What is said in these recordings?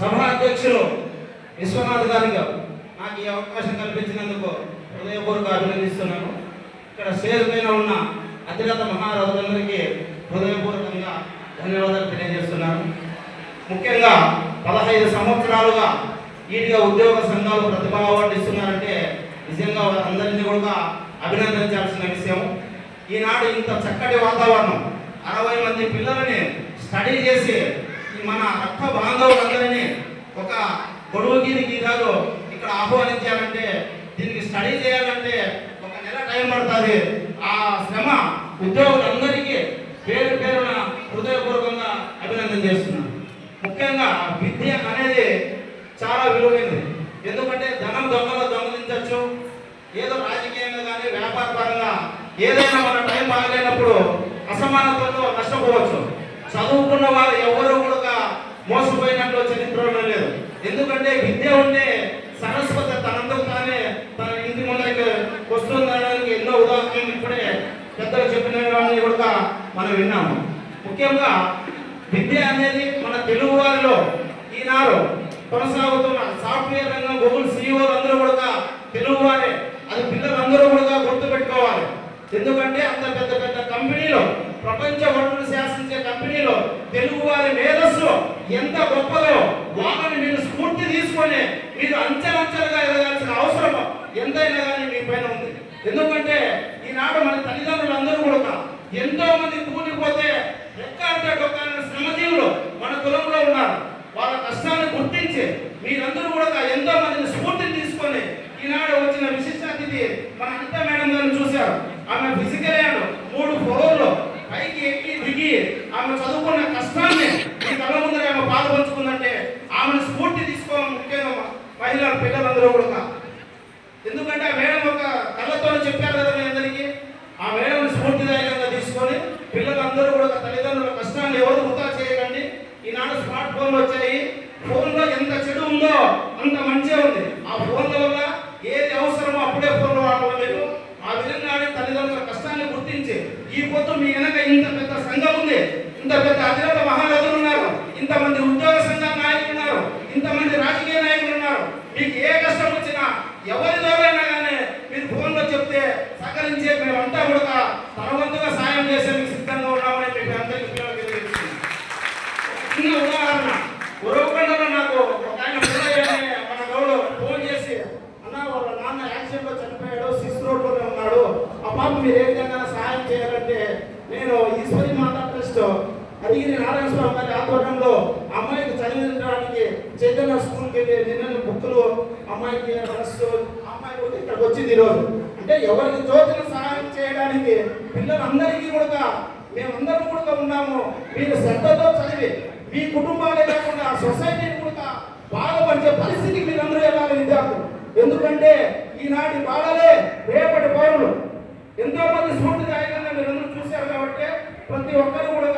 అధ్యక్షులు విశ్వనాథ్ గారికి నాకు ఈ అవకాశం కల్పించినందుకు హృదయపూర్వక అభినందిస్తున్నాను. ఇక్కడ స్టేజ్ పైన ఉన్న అతిరథ మహారథులందరికీ హృదయపూర్వకంగా ధన్యవాదాలు తెలియజేస్తున్నాను. ముఖ్యంగా పదహైదు సంవత్సరాలుగా ఈటిగా ఉద్యోగ సంఘాలు ప్రతిభ అవార్డు ఇస్తున్నారంటే నిజంగా అందరినీ కూడా అభినందించాల్సిన విషయం. ఈనాడు ఇంత చక్కటి వాతావరణం అరవై మంది పిల్లలని స్టడీ చేసి మన రక్త బాంధవులందరినీ ఒక గొడవగిరి గీతాలు ఇక్కడ ఆహ్వానించాలంటే దీనికి స్టడీ చేయాలంటే ఒక నెల టైం పడుతుంది. ఆ శ్రమ ఉద్యోగులందరికీ పేరు పేరున హృదయపూర్వకంగా అభినందన చేస్తున్నాను. ముఖ్యంగా విద్య అనేది చాలా విలువైనది. ఎందుకంటే ధనం దొంగలో దొంగలించవచ్చు. ఏదో రాజకీయంగా కానీ వ్యాపార పరంగా ఏదైనా మన టైం బాగలేనప్పుడు అసమానతలతో నష్టపోవచ్చు. చదువుకున్న వారు ఎవరు కూడా మోసపోయినట్లు చరిత్రలో లేదు. ఎందుకంటే విద్య ఉంటే సరస్వతి తనందుకు తానే తన ఇంటి ముందరికి వస్తుందనడానికి ఎన్నో ఉదాహరణలు ఇప్పుడే పెద్దలు చెప్పిన కూడా మనం విన్నాము. ముఖ్యంగా విద్య అనేది మన తెలుగు వారిలో ఈనాడు కొనసాగుతున్న సాఫ్ట్వేర్ రంగం గూగుల్ సీఈఓలు అందరూ కూడా తెలుగు వారే. అది పిల్లలందరూ కూడా గుర్తుపెట్టుకోవాలి. ఎందుకంటే అంత పెద్ద పెద్ద కంపెనీలో ప్రపంచ వనరులు శాసించే కంపెనీలో తెలుగు వారి మేధస్సు ఎంత గొప్పదో వాళ్ళని మీరు స్ఫూర్తి తీసుకొని మీరు అంచెలంచెలుగా ఎదగాల్సిన అవసరం ఎంతైనా కానీ మీ పైన ఉంది. ఎందుకంటే ఈనాడు మన తల్లిదండ్రులు అందరూ కూడా ఎంతో మంది కూలిపోతే రెక్కాడితే డొక్కాలని శ్రమజీవులు మన కులంలో ఉన్నారు. వాళ్ళ కష్టాన్ని గుర్తించి మీరందరూ కూడా ఎంతో మందిని స్ఫూర్తిని తీసుకొని ఈనాడు వచ్చిన విశిష్ట అతిథి మన అనిత మేడం గారిని చూశారు. ఆమె ఫిజికల్ మూడు ఫ్లోర్లు ఆమె చదువుకున్న కష్టాన్ని ఈ కళ్ళ ముందర ఆమె బాధపరుచుకుందంటే ఆమెను స్ఫూర్తి తీసుకోవాలి ముఖ్యంగా మహిళలు పిల్లలందరూ కూడా. ఎందుకంటే ఆ మేడం ఒక కళ్ళతో చెప్పారు కదా మీ అందరికీ ఆ మేడం స్ఫూర్తిదాయకంగా తీసుకొని పిల్లలందరూ కూడా తల్లిదండ్రుల కష్టాన్ని ఎవరు వృధా చేయకండి. ఈనాడు స్మార్ట్ ఫోన్లు వచ్చాయి. ఫోన్లో ఎంత చెడు ఉందో అంత మంచిగా ఉంది. ఆ ఫోన్ల వల్ల ఏది అవసరమో అప్పుడే ఫోన్లు వాడడం లేదు ఆ విధంగానే తల్లిదండ్రుల కష్టాన్ని గుర్తించి ఈ పొద్దు మీ వెనక ఇంత పెద్ద సంఘం ఉంది. ఇంత పెద్ద అధినేత మహారథులు ఉన్నారు. ఇంతమంది ఉద్యోగ సంఘ నాయకులు ఉన్నారు. ఇంతమంది రాజకీయ నాయకులు ఉన్నారు. మీకు ఏ కష్టం వచ్చినా ఎవరి ద్వారైనా కానీ మీరు ఫోన్లో చెప్తే సహకరించే మేమంతా కూడా తనవంతుగా సాయం చేసేందుకు సిద్ధంగా ఉన్నామని మీకు అందరికీ చిన్న ఉదాహరణ. ఉరవకొండలో నాకు ఒక ఆయన మన గౌడు ఫోన్ చేసి అన్న వాళ్ళ నాన్న యాక్సిడెంట్లో చనిపోయాడు సిక్స్ రోడ్లోనే ఉన్నాడు. ఆ పాప మీరు ఏ విధంగా అడిగిరి నారాయణ మరి గారి ఆధ్వర్యంలో అమ్మాయికి చదివించడానికి చైతన్య స్కూల్కి వెళ్ళి నిన్న బుక్కులు అమ్మాయికి డ్రెస్ అమ్మాయి కూడా ఇక్కడికి వచ్చింది ఈరోజు. అంటే ఎవరికి తోచిన సహాయం చేయడానికి పిల్లలందరికీ కూడా మేమందరం కూడా ఉన్నాము. మీరు శ్రద్ధతో చదివి మీ కుటుంబాలే కాకుండా సొసైటీని కూడా బాగుపరిచే పరిస్థితికి మీరందరూ వెళ్ళాలి విద్యార్థులు. ఎందుకంటే ఈనాటి బాలలే రేపటి పౌరులు ఎంతో మంది స్ఫూర్తిదాయకంగా మీరందరూ చూశారు కాబట్టి ప్రతి ఒక్కరు కూడా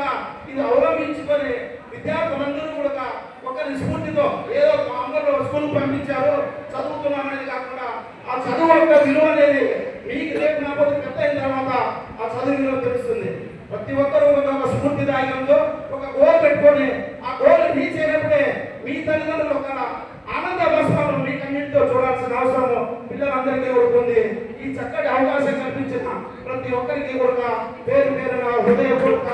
ఒకరి ఏదో అందరూ స్కూల్ పంపించారు చదువుతున్నామనేది కాకుండా ఆ చదువు యొక్క విలువ అనేది మీకు రేపు నా పొద్దు పెద్ద అయిన తర్వాత ఆ చదువు విలువ తెలుస్తుంది. ప్రతి ఒక్కరూ ఒక స్ఫూర్తిదాయకంతో ఒక గోల్ పెట్టుకొని ఆ గోల్ రీచ్ అయినప్పుడే మీ తల్లిదండ్రులు ఒక ఆనంద భాస్వాలను మీ కన్నింటితో చూడాల్సిన అవసరం పిల్లలందరికీ ఉంటుంది ఈ చక్కటి అవకాశం కల్పించిన ప్రతి ఒక్కరికి కూడా పేరు పేరున హృదయపూర్వక